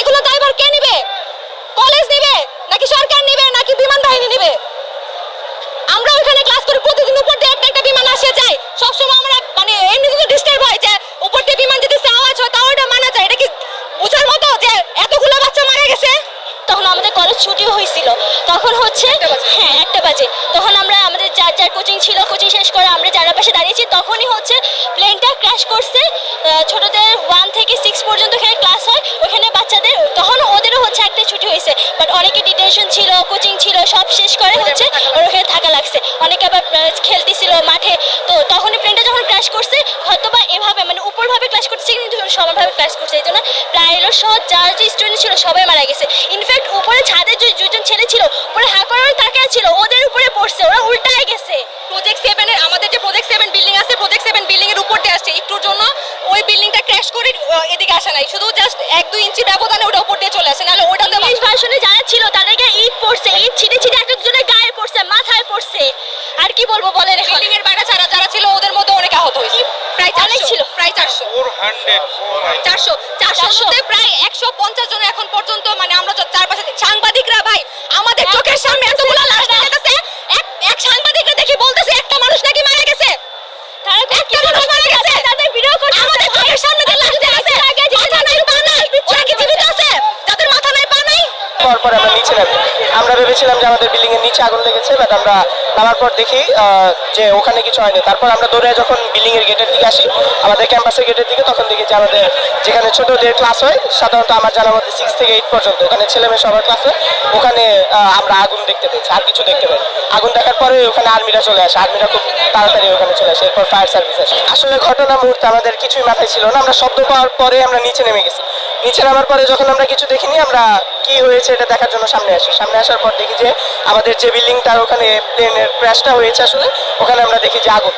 এগুলো দায়ভার কে নিবে? কলেজ নিবে? নাকি সরকার নিবে? নাকি বিমান বাহিনী নিবে? আমরা ওখানে ক্লাস করি প্রতিদিন উপর দিয়ে একটা একটা বিমান আসে যায় সবসময় আমরা মানে এমনি তো ডিস্টার্ব হয় যে উপর দিয়ে বিমান যদি আওয়াজ হয় তাও এটা মানা যায়। এটা কি বুঝার মতো যে এতগুলো বাচ্চা মারা গেছে? তখন আমাদের কলেজ ছুটি হয়েছিল। তখন হচ্ছে হ্যাঁ একটা বাজে। তখন আমরা আমাদের যার যার কোচিং অনেকে ছিল কোচিং ছিল সব শেষ করে হচ্ছে ওর ওখানে থাকা লাগছে। অনেকে আবার খেলতেছিল মাঠে। তো তখনই প্লেনটা যখন ক্র্যাশ করছে হয়তো বা এভাবে মানে উপরভাবে ক্র্যাশ করছে কিন্তু সমানভাবে ক্র্যাশ করছে। এই জন্য হলো সব যার যে স্টুডেন্ট ছিল সবাই মারা গেছে। ইনফ্যাক্ট উপরে ছাদে যে দুজন ছেলে ছিল উপরে হা করার তাকিয়ে ছিল ওদের উপরে পড়ছে ওরা উল্টায় গেছে। প্রজেক্ট সেভেনের আমাদের যে প্রজেক্ট সেভেন বিল্ডিং আছে প্রজেক্ট সেভেন বিল্ডিং এর উপর দিয়ে আসছে। একটুর জন্য ওই বিল্ডিংটা ক্র্যাশ করে এদিকে আসা নাই। শুধু জাস্ট এক দুই ইঞ্চি ব্যবধানে ওটা উপর দিয়ে চলে আসে নাহলে ওটাতে ইংলিশ ভার্সনে যারা ছিল তাদেরকে ইট পড়ছে ইট ছিটে ছিটে এক একজনের গায়ে পড়ছে মাথায় পড়ছে। আর কি বলব বলেন এখন? বিল্ডিং এর বাইরে যারা যারা ছিল ওদের মধ্যে অনেক আহত হয়েছে। প্রায় চারশো। ছিল। প্রায় চারশো। চারশো চারশো। চারশো। প্রায় একশো পঞ্চাশ জন এখন পর্যন্ত মানে আমরা যত চারপাশে সাংবাদিকরা ভাই আমাদের চোখের সামনে এতগুলো লাশ দেখাতেছে এক এক সাংবাদিকরা দেখি বলতেছে একটা মানুষ নাকি মারা গেছে। একটা মানুষ মারা গেছে। তাদের ভিডিও করছে। আমাদের চোখের সামনে যে লাশ দেখাচ্ছে মাথা নাই পা নাই। ওরা কি জীবিত আছে? যাদের মাথা নাই পা নাই? পর পর আমরা নিচে নামি আমরা ভেবেছিলাম যে আমাদের বিল্ডিং এর নিচে আগুন লেগেছে বাট আমরা নামার পর দেখি যে ওখানে কিছু হয়নি। তারপর আমরা দৌড়ে যখন বিল্ডিং এর গেটের দিকে আসি, আমাদের ক্যাম্পাসের গেটের দিকে, তখন দেখি যে আমাদের যেখানে ছোটদের ক্লাস হয়, সাধারণত আমার জানার মধ্যে সিক্স থেকে এইট পর্যন্ত, ওখানে ছেলে মেয়ে সবার ক্লাস হয় ওখানে আমরা আগুন দেখতে পেয়েছি, আর কিছু দেখতে পাই আগুন দেখার পরে ওখানে আর্মিরা চলে আসে, আর্মিরা খুব তাড়াতাড়ি ওখানে চলে আসে, এরপর ফায়ার সার্ভিস আসে। আসলে ঘটনা মুহূর্তে আমাদের কিছুই মাথায় ছিল না, আমরা শব্দ পাওয়ার পরে আমরা নিচে নেমে গেছি। নিচে নামার পরে যখন আমরা কিছু দেখিনি, আমরা কি হয়েছে এটা দেখার জন্য সামনে আসি। সামনে আসার পর দেখি যে আমাদের যে বিল্ডিংটার ওখানে প্লেনের ক্র্যাশটা হয়েছে আসলে, ওখানে আমরা দেখি যে আগুন।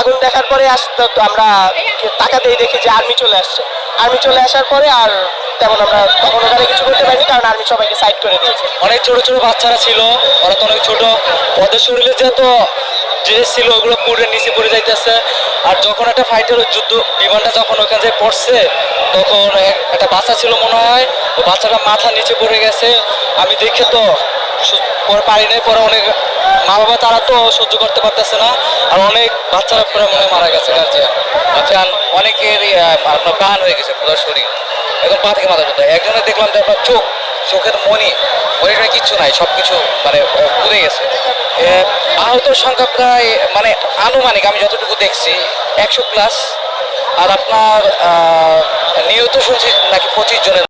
আগুন দেখার পরে আসতে আমরা তাকাতেই দেখি যে আর্মি চলে আসছে। আর্মি চলে আসার পরে আর তেমন আমরা তখন ওখানে কিছু করতে পারিনি, কারণ আর্মি সবাইকে সাইড করে দিয়েছে। অনেক ছোট ছোট বাচ্চারা ছিল, ওরা তো অনেক ছোট। ওদের শরীরে যত ড্রেস ছিল, ওগুলো পুড়ে নিচে পড়ে যাইতেছে। আর যখন একটা ফাইটার যুদ্ধ, বিমানটা যখন ওখানে যে পড়ছে, তখন একটা বাচ্চা ছিল মনে হয়, ও বাচ্চাটা মাথা নিচে পড়ে গেছে। আমি দেখে তো পরে পারি নাই, পরে অনেক মা বাবা তারা তো সহ্য করতে পারতেছে না। আর অনেক বাচ্চারা পরে মনে মারা গেছে গার্জিয়ান আচ্ছা অনেকের আপনার প্রাণ হয়ে গেছে পুরো শরীর। একদম পা থেকে মাথা একজনের দেখলাম যে চোখ চোখের মনি মনিটা কিচ্ছু নাই সব কিছু মানে পুড়ে গেছে। আহত সংখ্যা প্রায় মানে আনুমানিক, আমি যতটুকু দেখছি, একশো প্লাস আর আপনার নিহত শুনছি নাকি পঁচিশ জনের